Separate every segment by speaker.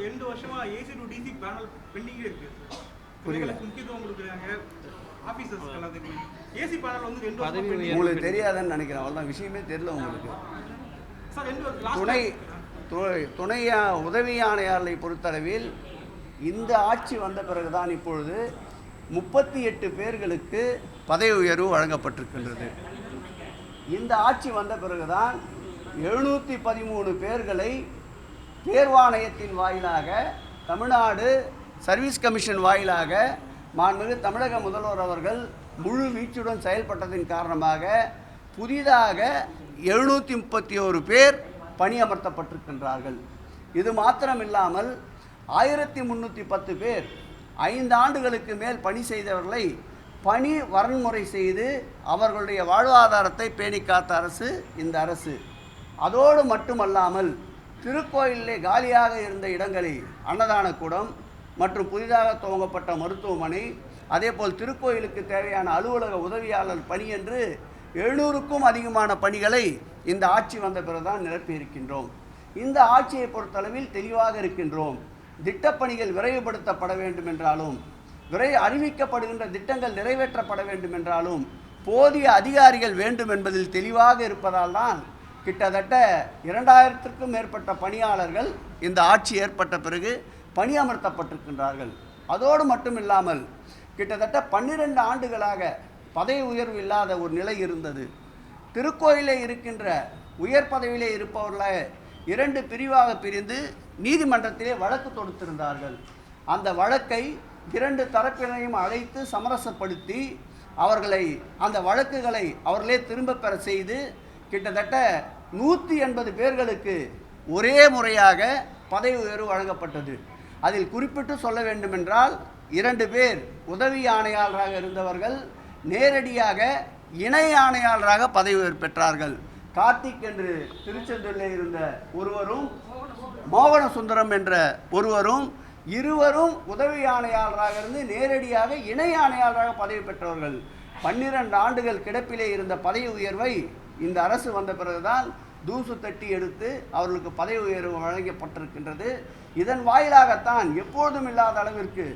Speaker 1: ரெண்டு வருஷமா AC to DC panel பெண்டிங்கே இருக்கு. முக்கியத்துவம் கொடுக்குறாங்க ஆபீசர்ஸ் எல்லாத்துக்கும் ஏசி பேனல் வந்து ரெண்டு வருஷமா.
Speaker 2: உங்களுக்கு தெரியாதுன்னு நினைக்கிறேன். அவ்வளோதான் விஷயமே தெரியல உங்களுக்கு. துணை
Speaker 1: time-
Speaker 2: து- துணை உதவி ஆணையாளரை பொறுத்தளவில் இந்த ஆட்சி வந்த பிறகுதான் இப்பொழுது முப்பத்தி எட்டு பேர்களுக்கு பதவி உயர்வு வழங்கப்பட்டிருக்கின்றது. இந்த ஆட்சி வந்த பிறகுதான் எழுநூற்றி பதிமூணு பேர்களை தேர்வாணையத்தின் வாயிலாக தமிழ்நாடு சர்வீஸ் கமிஷன் வாயிலாக மாண்புமிகு தமிழக முதல்வர் அவர்கள் முழு வீச்சுடன் செயல்பட்டதின் காரணமாக புதிதாக எழுநூற்றி முப்பத்தி ஒரு பேர் பணியமர்த்தப்பட்டிருக்கின்றார்கள். இது மாத்திரமில்லாமல் ஆயிரத்தி முந்நூற்றி பத்து பேர் ஐந்து ஆண்டுகளுக்கு மேல் பணி செய்தவர்களை பணி வரன்முறை செய்து அவர்களுடைய வாழ்வாதாரத்தை பேணி காத்த அரசு இந்த அரசு. அதோடு மட்டுமல்லாமல் திருக்கோயிலே காலியாக இருந்த இடங்களில் அன்னதான கூடம் மற்றும் புதிதாக துவங்கப்பட்ட மருத்துவமனை அதேபோல் திருக்கோயிலுக்கு தேவையான அலுவலக உதவியாளர் பணி என்று எழுநூறுக்கும் அதிகமான பணிகளை இந்த ஆட்சி வந்த பிறகுதான் நிரப்பியிருக்கின்றோம். இந்த ஆட்சியை பொறுத்தளவில் தெளிவாக இருக்கின்றோம். திட்டப்பணிகள் விரைவுபடுத்தப்பட வேண்டும் என்றாலும் விரை அறிவிக்கப்படுகின்ற திட்டங்கள் நிறைவேற்றப்பட வேண்டும் என்றாலும் போதிய அதிகாரிகள் வேண்டும் என்பதில் தெளிவாக இருப்பதால் தான் கிட்டத்தட்ட இரண்டாயிரத்திற்கும் மேற்பட்ட பணியாளர்கள் இந்த ஆட்சி ஏற்பட்ட பிறகு பணியமர்த்தப்பட்டிருக்கின்றார்கள். அதோடு மட்டும் இல்லாமல் கிட்டத்தட்ட பன்னிரெண்டு ஆண்டுகளாக பதவி உயர்வு இல்லாத ஒரு நிலை இருந்தது. திருக்கோயிலே இருக்கின்ற உயர் பதவியிலே இருப்பவர்களை இரண்டு பிரிவாக பிரிந்து நீதிமன்றத்திலே வழக்கு தொடுத்திருந்தார்கள். அந்த வழக்கை இரண்டு தரப்பினரையும் அழைத்து சமரசப்படுத்தி அவர்களை அந்த வழக்குகளை அவர்களே திரும்ப பெற செய்து கிட்டத்தட்ட நூற்றி எண்பது பேர்களுக்கு ஒரே முறையாக பதவி உயர்வு வழங்கப்பட்டது. அதில் குறிப்பிட்டு சொல்ல வேண்டுமென்றால் இரண்டு பேர் உதவி ஆணையாளராக இருந்தவர்கள் நேரடியாக இணை ஆணையாளராக பதவி உயர்வு பெற்றார்கள். கார்த்திக் என்று திருச்செந்தூரில் இருந்த ஒருவரும் மோகன சுந்தரம் என்ற ஒருவரும் இருவரும் உதவி ஆணையாளராக இருந்து நேரடியாக இணை ஆணையாளராக பதவி பெற்றவர்கள். பன்னிரண்டு ஆண்டுகள் கிடப்பிலே இருந்த பதவி உயர்வை இந்த அரசு வந்த பிறகுதான் தூசு தட்டி எடுத்து அவர்களுக்கு பதவி உயர்வு வழங்கப்பட்டிருக்கின்றது. இதன் வாயிலாகத்தான் எப்பொழுதும் இல்லாத அளவிற்கு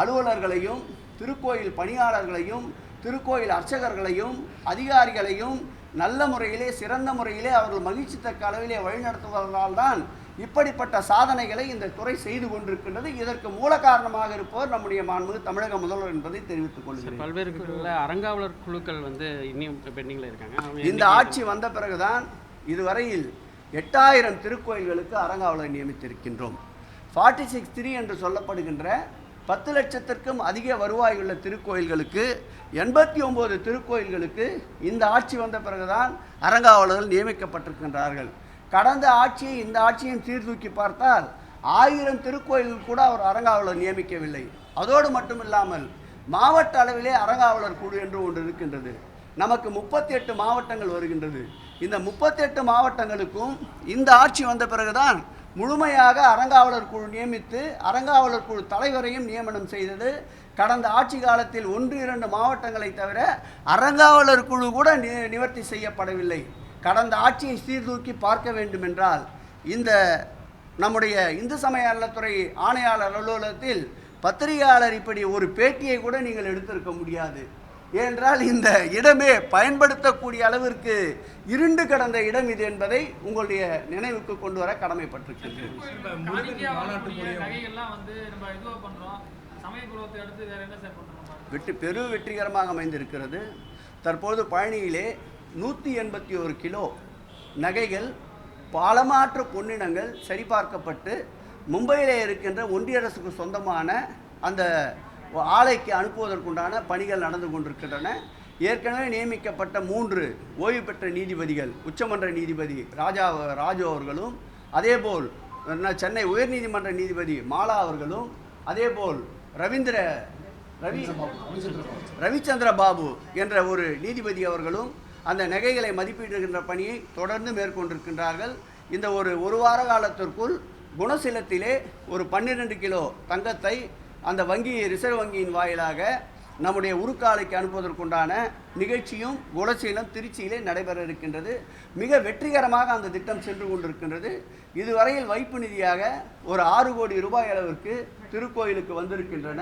Speaker 2: அலுவலர்களையும் திருக்கோயில் பணியாளர்களையும் திருக்கோயில் அர்ச்சகர்களையும் அதிகாரிகளையும் நல்ல முறையிலே சிறந்த முறையிலே அவர்கள் மகிழ்ச்சி தக்க அளவிலே வழிநடத்துவதால் தான் இப்படிப்பட்ட சாதனைகளை இந்த துறை செய்து கொண்டிருக்கின்றது. இதற்கு மூல காரணமாக இருப்பவர் நம்முடைய மாண்பு தமிழக முதல்வர் என்பதை தெரிவித்துக் கொள்கிறேன்.
Speaker 3: பல்வேறு அறங்காவலர் குழுக்கள் வந்து இன்னும் பெண்டிங்கில் இருக்காங்க.
Speaker 2: இந்த ஆட்சி வந்த பிறகுதான் இதுவரையில் எட்டாயிரம் திருக்கோயில்களுக்கு அறங்காவலர் நியமித்திருக்கின்றோம். ஃபார்ட்டி சிக்ஸ் த்ரீ என்று சொல்லப்படுகின்ற பத்து லட்சத்திற்கும் அதிக வருவாயுள்ள திருக்கோயில்களுக்கு எண்பத்தி ஒம்பது திருக்கோயில்களுக்கு இந்த ஆட்சி வந்த பிறகுதான் அறங்காவலர்கள் நியமிக்கப்பட்டிருக்கின்றார்கள். கடந்த ஆட்சியை இந்த ஆட்சியும் சீர்தூக்கி பார்த்தால் ஆயிரம் திருக்கோயில்கள் கூட அவர் அரங்காவலர் நியமிக்கவில்லை. அதோடு மட்டும் இல்லாமல் மாவட்ட அளவிலே அறங்காவலர் குழு என்று ஒன்று இருக்கின்றது. நமக்கு முப்பத்தி எட்டு மாவட்டங்கள் வருகின்றது. இந்த முப்பத்தெட்டு மாவட்டங்களுக்கும் இந்த ஆட்சி வந்த பிறகுதான் முழுமையாக அறங்காவலர் குழு நியமித்து அறங்காவலர் குழு தலைவரையும் நியமனம் செய்தது. கடந்த ஆட்சி காலத்தில் ஒன்று இரண்டு மாவட்டங்களை தவிர அறங்காவலர் குழு கூட நி நிவர்த்தி செய்யப்படவில்லை. கடந்த ஆட்சியை சீர்தூக்கி பார்க்க வேண்டுமென்றால் இந்த நம்முடைய இந்து சமய அறநிலைத்துறை ஆணையாளர் அலுவலகத்தில் பத்திரிகையாளர் இப்படி ஒரு பேட்டியை கூட நீங்கள் எடுத்திருக்க முடியாது. ஏனென்றால் இந்த இடமே பயன்படுத்தக்கூடிய அளவிற்கு இருண்டு கடந்த இடம் இது என்பதை உங்களுடைய நினைவுக்கு கொண்டு வர கடமைப்பட்டிருக்கின்றேன்? வெற்றி பெரு வெற்றிகரமாக அமைந்திருக்கிறது. தற்போது பழனியிலே நூற்றி எண்பத்தி ஒரு கிலோ நகைகள் பாலமாற்று பொன்னினங்கள் சரிபார்க்கப்பட்டு மும்பையிலே இருக்கின்ற ஒன்றிய அரசுக்கு சொந்தமான அந்த ஆலைக்கு அனுப்புவதற்குண்டான பணிகள் நடந்து கொண்டிருக்கின்றன. ஏற்கனவே நியமிக்கப்பட்ட மூன்று ஓய்வு பெற்ற நீதிபதிகள் உச்சமன்ற நீதிபதி ராஜா ராஜு அவர்களும் அதேபோல் சென்னை உயர்நீதிமன்ற நீதிபதி மாலா அவர்களும் அதேபோல் ரவீந்திர ரவி ரவிச்சந்திர பாபு என்ற ஒரு நீதிபதி அவர்களும் அந்த நகைகளை மதிப்பீடுகின்ற பணியை தொடர்ந்து மேற்கொண்டிருக்கின்றார்கள். இந்த ஒரு ஒரு வார காலத்திற்குள் குணசீலத்திலே ஒரு பன்னிரெண்டு கிலோ தங்கத்தை அந்த வங்கி ரிசர்வ் வங்கியின் வாயிலாக நம்முடைய உருக்காலைக்கு அனுப்புவதற்குண்டான நிகழ்ச்சியும் குணசீலம் திருச்சியிலே நடைபெற இருக்கின்றது மிக வெற்றிகரமாக அந்த திட்டம் சென்று கொண்டிருக்கின்றது. இதுவரையில் வைப்பு நிதியாக ஒரு ஆறு கோடி ரூபாய் அளவிற்கு திருக்கோயிலுக்கு வந்திருக்கின்றன.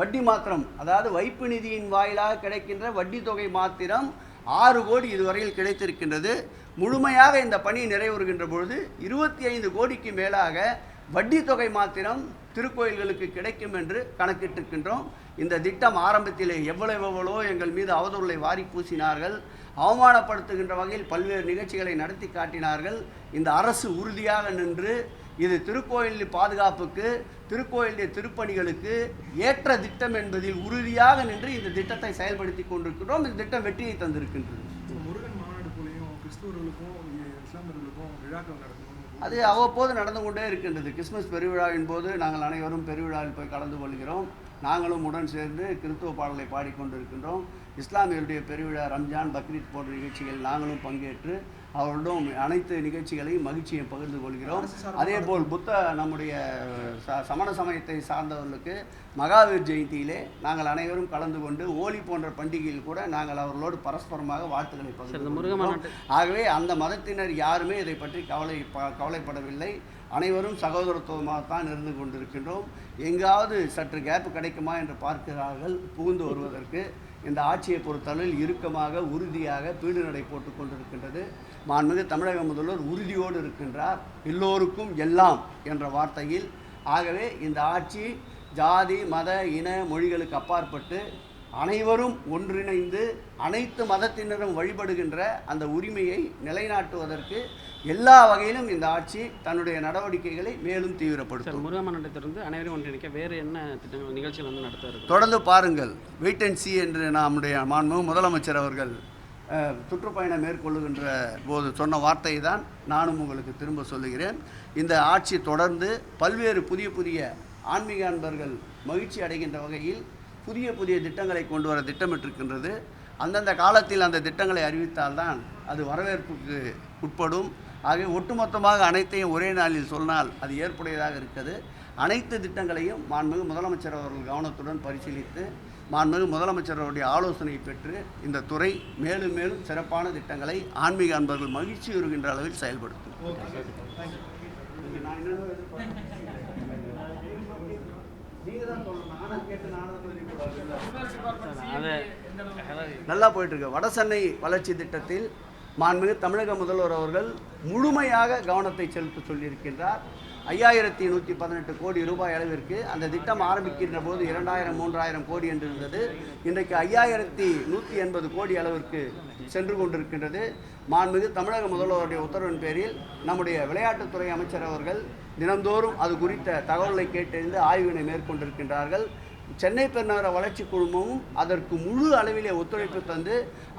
Speaker 2: வட்டி மாத்திரம் அதாவது வைப்பு நிதியின் வாயிலாக கிடைக்கின்ற வட்டி தொகை மாத்திரம் ஆறு கோடி இதுவரையில் கிடைத்திருக்கின்றது. முழுமையாக இந்த பணி நிறைவுறுகின்ற பொழுது இருபத்தி ஐந்து கோடிக்கு மேலாக வட்டி தொகை மாத்திரம் திருக்கோயில்களுக்கு கிடைக்கும் என்று கணக்கிட்டிருக்கின்றோம். இந்த திட்டம் ஆரம்பத்திலே எவ்வளவு எவ்வளோ எங்கள் மீது அவதூறுகளை வாரி பூசினார்கள். அவமானப்படுத்துகின்ற வகையில் பல்வேறு நிகழ்ச்சிகளை நடத்தி காட்டினார்கள். இந்த அரசு உறுதியாக நின்று இது திருக்கோயில் பாதுகாப்புக்கு திருக்கோயிலுடைய திருப்பணிகளுக்கு ஏற்ற திட்டம் என்பதில் உறுதியாக நின்று இந்த திட்டத்தை செயல்படுத்தி கொண்டிருக்கிறோம் இந்த திட்டம் வெற்றியை தந்திருக்கின்றது.
Speaker 4: முருகன் மாநாடு போலையும் கிறிஸ்துவர்களுக்கும் இஸ்லாமியர்களுக்கும் விழாக்கள் நடத்தணும்
Speaker 2: அது அவ்வப்போது நடந்து கொண்டே இருக்கின்றது. கிறிஸ்மஸ் பெருவிழாவின் போது நாங்கள் அனைவரும் பெருவிழாவில் போய் கலந்து கொள்கிறோம். நாங்களும் உடன் சேர்ந்து கிறிஸ்துவ பாடலை பாடிக்கொண்டிருக்கின்றோம். இஸ்லாமியருடைய பெருவிழா ரம்ஜான் பக்ரீத் போன்ற நிகழ்ச்சிகளில் நாங்களும் பங்கேற்று அவருடன் அனைத்து நிகழ்ச்சிகளையும் மகிழ்ச்சியை பகிர்ந்து கொள்கிறோம். அதே போல் புத்த நம்முடைய ச- சமண சமயத்தை சார்ந்தவர்களுக்கு மகாவீர் ஜெயந்தியிலே நாங்கள் அனைவரும் கலந்து கொண்டு ஹோலி போன்ற பண்டிகையில் கூட நாங்கள் அவர்களோடு பரஸ்பரமாக வாழ்த்துக்களை பகிர்ந்து ஆகவே அந்த மதத்தினர் யாருமே இதை பற்றி கவலை கவலைப்படவில்லை. அனைவரும் சகோதரத்துவமாக தான் இருந்து கொண்டிருக்கின்றோம். எங்காவது சற்று கேப் கிடைக்குமா என்று பார்க்கிறார்கள் புகுந்து வருவதற்கு. இந்த ஆட்சியை பொறுத்தளவில் இறுக்கமாக உறுதியாக பீடு நடை போட்டு கொண்டிருக்கின்றது. மாண்புமிகு தமிழக முதல்வர் உறுதியோடு இருக்கின்றார். எல்லோருக்கும் எல்லாம் என்ற வார்த்தையில். ஆகவே இந்த ஆட்சி ஜாதி மத இன மொழிகளுக்கு அப்பாற்பட்டு அனைவரும் ஒன்றிணைந்து அனைத்து மதத்தினரும் வழிபடுகின்ற அந்த உரிமையை நிலைநாட்டுவதற்கு எல்லா வகையிலும் இந்த ஆட்சி தன்னுடைய நடவடிக்கைகளை மேலும் தீவிரப்படுத்தும்.
Speaker 3: முருக மாநாட்டை தொடர்ந்து அனைவரும் ஒன்றிணைக்க வேறு என்ன திட்டங்கள் நிகழ்ச்சிகள் வந்து நடத்த இருக்கு?
Speaker 2: தொடர்ந்து பாருங்கள். வெயிட் அண்ட் சி என்று நம்முடைய மாண்பு முதலமைச்சர் அவர்கள் சுற்றுப்பயணம் மேற்கொள்ளுகின்ற போது சொன்ன வார்த்தையை தான் நானும் உங்களுக்கு திரும்ப சொல்லுகிறேன். இந்த ஆட்சி தொடர்ந்து பல்வேறு புதிய புதிய ஆன்மீக அன்பர்கள் மகிழ்ச்சி அடைகின்ற வகையில் புதிய புதிய திட்டங்களை கொண்டு வர திட்டமிட்டிருக்கின்றது. அந்தந்த காலத்தில் அந்த திட்டங்களை அறிவித்தால்தான் அது வரவேற்புக்கு உட்படும். ஆகவே ஒட்டுமொத்தமாக அனைத்தையும் ஒரே நாளில் சொன்னால் அது ஏற்புடையதாக இருக்கிறது. அனைத்து திட்டங்களையும் மாண்புமிகு முதலமைச்சர் அவர்கள் கவனத்துடன் பரிசீலித்து மாண்புமிகு முதலமைச்சர் அவருடைய ஆலோசனை பெற்று இந்த துறை மேலும் மேலும் சிறப்பான திட்டங்களை ஆன்மீக அன்பர்கள் மகிழ்ச்சி வருகின்ற அளவில் செயல்படுத்தும்.
Speaker 3: அதை
Speaker 2: நல்லா போயிட்டு இருக்கு வடசென்னை வளர்ச்சி திட்டத்தில் மாண்புமிகு தமிழக முதல்வர் அவர்கள் முழுமையாக கவனத்தை செலுத்த சொல்லியிருக்கின்றார். ஐயாயிரத்தி நூற்றி பதினெட்டு கோடி ரூபாய் அளவிற்கு அந்த திட்டம் ஆரம்பிக்கின்ற போது இரண்டாயிரம் மூன்றாயிரம் கோடி என்று இருந்தது இன்றைக்கு ஐயாயிரத்தி நூற்றி எண்பது கோடி அளவிற்கு சென்று கொண்டிருக்கின்றது. மாண்புமிகு தமிழக முதல்வருடைய உத்தரவின் பேரில் நம்முடைய விளையாட்டுத்துறை அமைச்சர் அவர்கள் தினந்தோறும் அது குறித்த தகவலை கேட்டறிந்து ஆய்வினை மேற்கொண்டிருக்கின்றார்கள். சென்னை பெருநகர வளர்ச்சி குழுமமும் அதற்கு முழு அளவிலே ஒத்துழைப்பு தந்து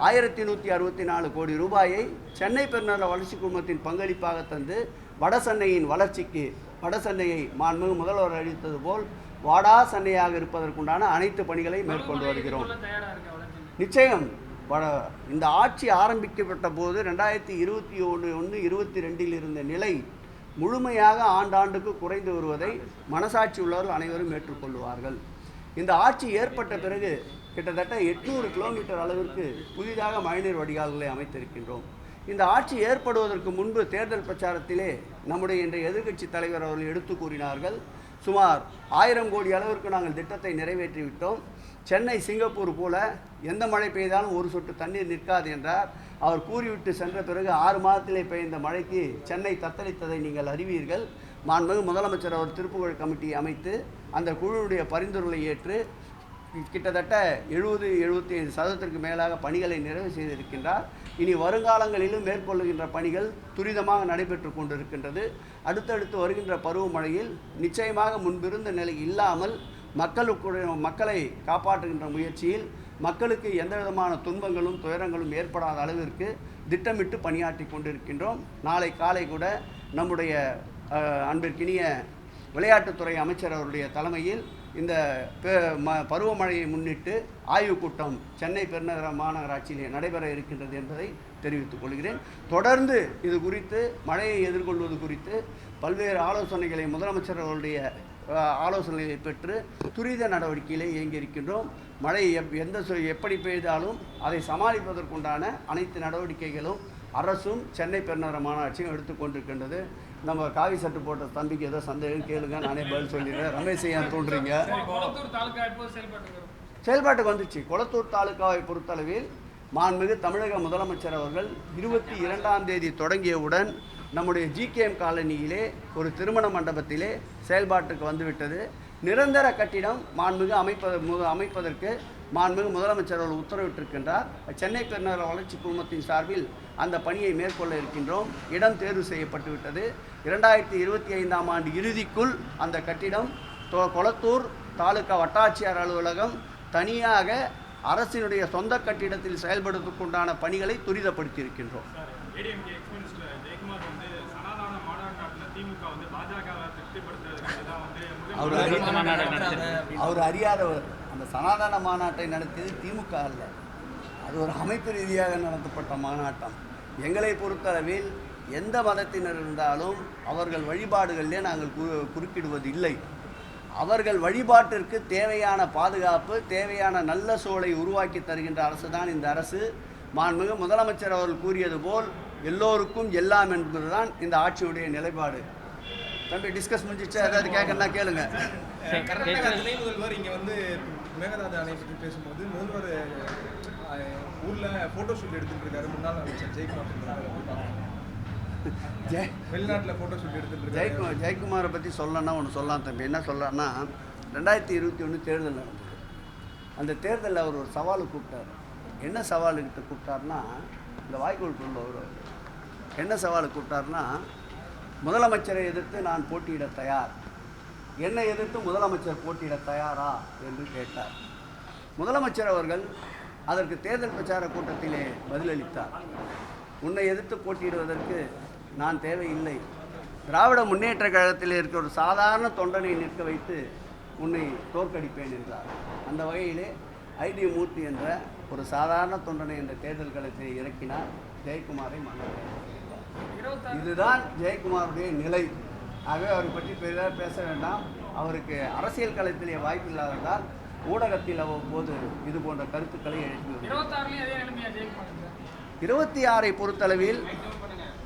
Speaker 2: ஆயிரத்தி நூற்றி அறுபத்தி நாலு கோடி ரூபாயை சென்னை பெருநகர வளர்ச்சி குழுமத்தின் பங்களிப்பாக தந்து வடசென்னையின் வளர்ச்சிக்கு வடசென்னையை மாண்புமிகு முதல்வர் அளித்தது போல் வாடா சென்னையாக இருப்பதற்குண்டான அனைத்து பணிகளை மேற்கொண்டு வருகிறோம். நிச்சயம் வட இந்த ஆட்சி ஆரம்பிக்கப்பட்ட போது ரெண்டாயிரத்தி இருபத்தி ஒன்று ஒன்று இருபத்தி ரெண்டில் இருந்த நிலை முழுமையாக ஆண்டாண்டுக்கு குறைந்து வருவதை மனசாட்சி உள்ளவர்கள் அனைவரும் ஏற்றுக்கொள்வார்கள். இந்த ஆட்சி ஏற்பட்ட பிறகு கிட்டத்தட்ட எட்நூறு கிலோமீட்டர் அளவிற்கு புதிதாக மழைநீர் வடிகால்களை அமைத்திருக்கின்றோம். இந்த ஆட்சி ஏற்படுவதற்கு முன்பு தேர்தல் பிரச்சாரத்திலே நம்முடைய இன்றைய எதிர்க்கட்சி தலைவர் அவர்கள் எடுத்து கூறினார்கள் சுமார் ஆயிரம் கோடி அளவிற்கு நாங்கள் திட்டத்தை நிறைவேற்றி விட்டோம் சென்னை சிங்கப்பூர் போல எந்த மழை பெய்தாலும் ஒரு சொட்டு தண்ணீர் நிற்காது என்றார். அவர் கூறிவிட்டு சென்ற பிறகு ஆறு மாதத்திலே பெய்த மழைக்கு சென்னை தத்தளித்ததை நீங்கள் அறிவீர்கள். மாண்புமிகு முதலமைச்சர் அவர் திருப்புகழ் கமிட்டியை அமைத்து அந்த குழுவுடைய பரிந்துரைகளை ஏற்று கிட்டத்தட்ட எழுபது எழுபத்தி ஐந்து சதவீதத்திற்கு மேலாக பணிகளை நிறைவு செய்திருக்கின்றார். இனி வருங்காலங்களிலும் மேற்கொள்ளுகின்ற பணிகள் துரிதமாக நடைபெற்று கொண்டிருக்கின்றது. அடுத்தடுத்து வருகின்ற பருவமழையில் நிச்சயமாக முன்பிருந்த நிலை இல்லாமல் மக்களுக்கு மக்களை காப்பாற்றுகின்ற முயற்சியில் மக்களுக்கு எந்த விதமான துன்பங்களும் துயரங்களும் ஏற்படாத அளவிற்கு திட்டமிட்டு பணியாற்றி கொண்டிருக்கின்றோம். நாளை காலை கூட நம்முடைய அன்பிற்கினிய விளையாட்டுத்துறை அமைச்சர் அவருடைய தலைமையில் இந்த பெ- ம- பருவமழையை முன்னிட்டு ஆய்வுக் கூட்டம் சென்னை பெருநகர மாநகராட்சியிலே நடைபெற இருக்கின்றது என்பதை தெரிவித்துக் கொள்கிறேன். தொடர்ந்து இது குறித்து மழையை எதிர்கொள்வது குறித்து பல்வேறு ஆலோசனைகளை முதலமைச்சர் அவருடைய ஆலோசனைகளை பெற்று துரித நடவடிக்கையிலே இயங்கியிருக்கின்றோம் மழை எப் எந்த எப்படி பெய்தாலும் அதை சமாளிப்பதற்குண்டான அனைத்து நடவடிக்கைகளும் அரசும் சென்னை பெருநகர மாநகராட்சியும் எடுத்துக்கொண்டிருக்கின்றது நம்ம காவி சட்டு போட்ட தம்பிக்கு ஏதோ சந்தேகம் கேளுங்க நானே பதில் சொல்லிடுறேன். ரமேஷ் ஏன்
Speaker 5: வரும்?
Speaker 2: செயல்பாட்டுக்கு வந்துச்சு. கொளத்தூர் தாலுகாவை பொறுத்தளவில் மாண்புமிகு தமிழக முதலமைச்சர் அவர்கள் இருபத்தி இரண்டாம் தேதி தொடங்கியவுடன் நம்முடைய ஜிகேஎம் காலனியிலே ஒரு திருமண மண்டபத்திலே செயல்பாட்டுக்கு வந்துவிட்டது. நிரந்தர கட்டிடம் மாண்புமிகு அமைப்பது அமைப்பதற்கு மாண்புமிகு முதலமைச்சர் அவர்கள் உத்தரவிட்டிருக்கின்றார். சென்னை பெருநகர வளர்ச்சி குழுமத்தின் சார்பில் அந்த பணியை மேற்கொள்ள இருக்கின்றோம். இடம் தேர்வு செய்யப்பட்டு விட்டது இரண்டாயிரத்தி இருபத்தி ஐந்தாம் ஆண்டு இறுதிக்குள் அந்த கட்டிடம் தொ- கொளத்தூர் தாலுகா வட்டாட்சியர் அலுவலகம் தனியாக அரசினுடைய சொந்த கட்டிடத்தில் செயல்படுவதற்குண்டான பணிகளை துரிதப்படுத்தி இருக்கின்றோம். அவர் அறியாதவர் அந்த சனாதன மாநாட்டை நடத்தியது திமுக அல்ல. அது ஒரு அமைப்பு ரீதியாக நடத்தப்பட்ட மாநாட்டம். எங்களை பொறுத்தளவில் எந்த மதத்தினர் இருந்தாலும் அவர்கள் வழிபாடுகளிலே நாங்கள் கு குறுக்கிடுவது இல்லை அவர்கள் வழிபாட்டிற்கு தேவையான பாதுகாப்பு தேவையான நல்ல சூழலை உருவாக்கி தருகின்ற அரசு தான் இந்த அரசு. மாண்புமிகு முதலமைச்சர் அவர்கள் கூறியது போல் எல்லோருக்கும் எல்லாம் என்பதுதான் இந்த ஆட்சியுடைய நிலைப்பாடு. தம்பி டிஸ்கஸ் முடிஞ்சிச்சா? ஏதாவது கேட்கணும்னா கேளுங்க.
Speaker 4: கர்நாடகா துணை முதல்வர் இங்கே வந்து மேகதாது அணை பற்றி பேசும்போது முதல்வர் ஊர்ல போட்டோ ஷூட் எடுத்துட்டு இருக்காரு. முன்னாள் அமைச்சர் ஜெயக்குமார் இருக்காரு.
Speaker 2: ஜெய்
Speaker 4: வெளிநாட்டுல போட்டோ ஷூட் எடுத்துட்டு இருக்காரு.
Speaker 2: ஜெயக்குமார் ஜெயக்குமாரை பற்றி சொல்லணும்னா ஒன்று சொல்லலாம் தம்பி. என்ன சொல்லலாம்னா ரெண்டாயிரத்தி இருபத்தி ஒன்று தேர்தல் நடந்தது. அந்த தேர்தலில் அவர் ஒரு சவாலு கூப்பிட்டார். என்ன சவாலுக்கிட்ட கூப்பிட்டாருன்னா இந்த வாய்க்கோல் உள்ளவர் என்ன சவாலு கூப்பிட்டாருன்னா முதலமைச்சரை எதிர்த்து நான் போட்டியிட தயார். என்னை எதிர்த்து முதலமைச்சர் போட்டியிட தயாரா என்று கேட்டார். முதலமைச்சர் அவர்கள் அதற்கு தேர்தல் பிரச்சார கூட்டத்திலே பதிலளித்தார். உன்னை எதிர்த்து போட்டியிடுவதற்கு நான் தேவையில்லை. திராவிட முன்னேற்ற கழகத்தில் இருக்கிற ஒரு சாதாரண தொண்டனை நிற்க வைத்து உன்னை தோற்கடிப்பேன் என்றார். அந்த வகையிலே ஐடி மூர்த்தி என்ற ஒரு சாதாரண தொண்டனை என்ற தேர்தல் களத்தில் இறக்கினார் ஜெயக்குமாரை மன்னர் இதுதான் ஜெயக்குமாருடைய நிலை. ஆகவே அவரை பற்றி பெரிதாக பேச வேண்டாம். அவருக்கு அரசியல் களத்திலே வாய்ப்பில்லாததால் ஊடகத்தில் அவ்வப்போது இது போன்ற கருத்துக்களை எழுப்பி இருபத்தி ஆறை பொறுத்தளவில்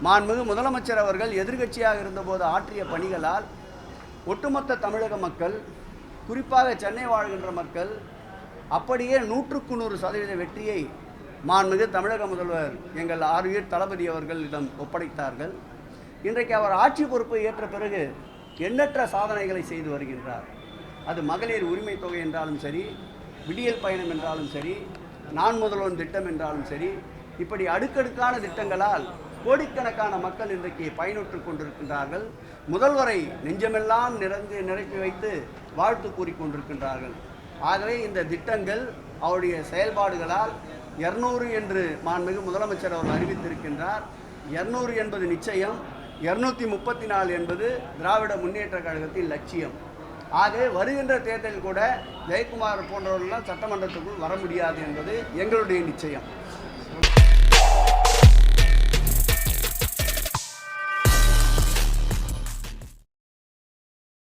Speaker 2: மாண்புமிகு முதலமைச்சர் அவர்கள் எதிர்க்கட்சியாக இருந்தபோது ஆற்றிய பணிகளால் ஒட்டுமொத்த தமிழக மக்கள் குறிப்பாக சென்னை வாழ்கின்ற மக்கள் அப்படியே நூற்றுக்கு நூறு சதவீத வெற்றியை மாண்புமிகு தமிழக முதல்வர் எங்கள் ஆர்வீர் தளபதி அவர்களிடம் ஒப்படைத்தார்கள். இன்றைக்கு அவர் ஆட்சி பொறுப்பை ஏற்ற பிறகு எண்ணற்ற சாதனைகளை செய்து வருகின்றார். அது மகளிர் உரிமை தொகை என்றாலும் சரி விடியல் பயணம் என்றாலும் சரி நான் முதல்வன் திட்டம் என்றாலும் சரி இப்படி அடுக்கடுக்கான திட்டங்களால் கோடிக்கணக்கான மக்கள் இன்றைக்கு பயனுற்று கொண்டிருக்கின்றார்கள். முதல்வரை நெஞ்சமெல்லாம் நிறந்து நிரப்பி வைத்து வாழ்த்து கூறிக்கொண்டிருக்கின்றார்கள் ஆகவே இந்த திட்டங்கள் அவருடைய செயல்பாடுகளால் இரநூறு என்று மாண்புமிகு முதலமைச்சர் அவர் அறிவித்திருக்கின்றார். இரநூறு என்பது நிச்சயம் இரநூத்தி முப்பத்தி நாலு என்பது திராவிட முன்னேற்ற கழகத்தின் லட்சியம். ஆகவே வருகின்ற தேர்தலில் கூட ஜெயக்குமார் போன்றவர்கள்லாம் சட்டமன்றத்துக்குள் வர முடியாது என்பது எங்களுடைய நிச்சயம்.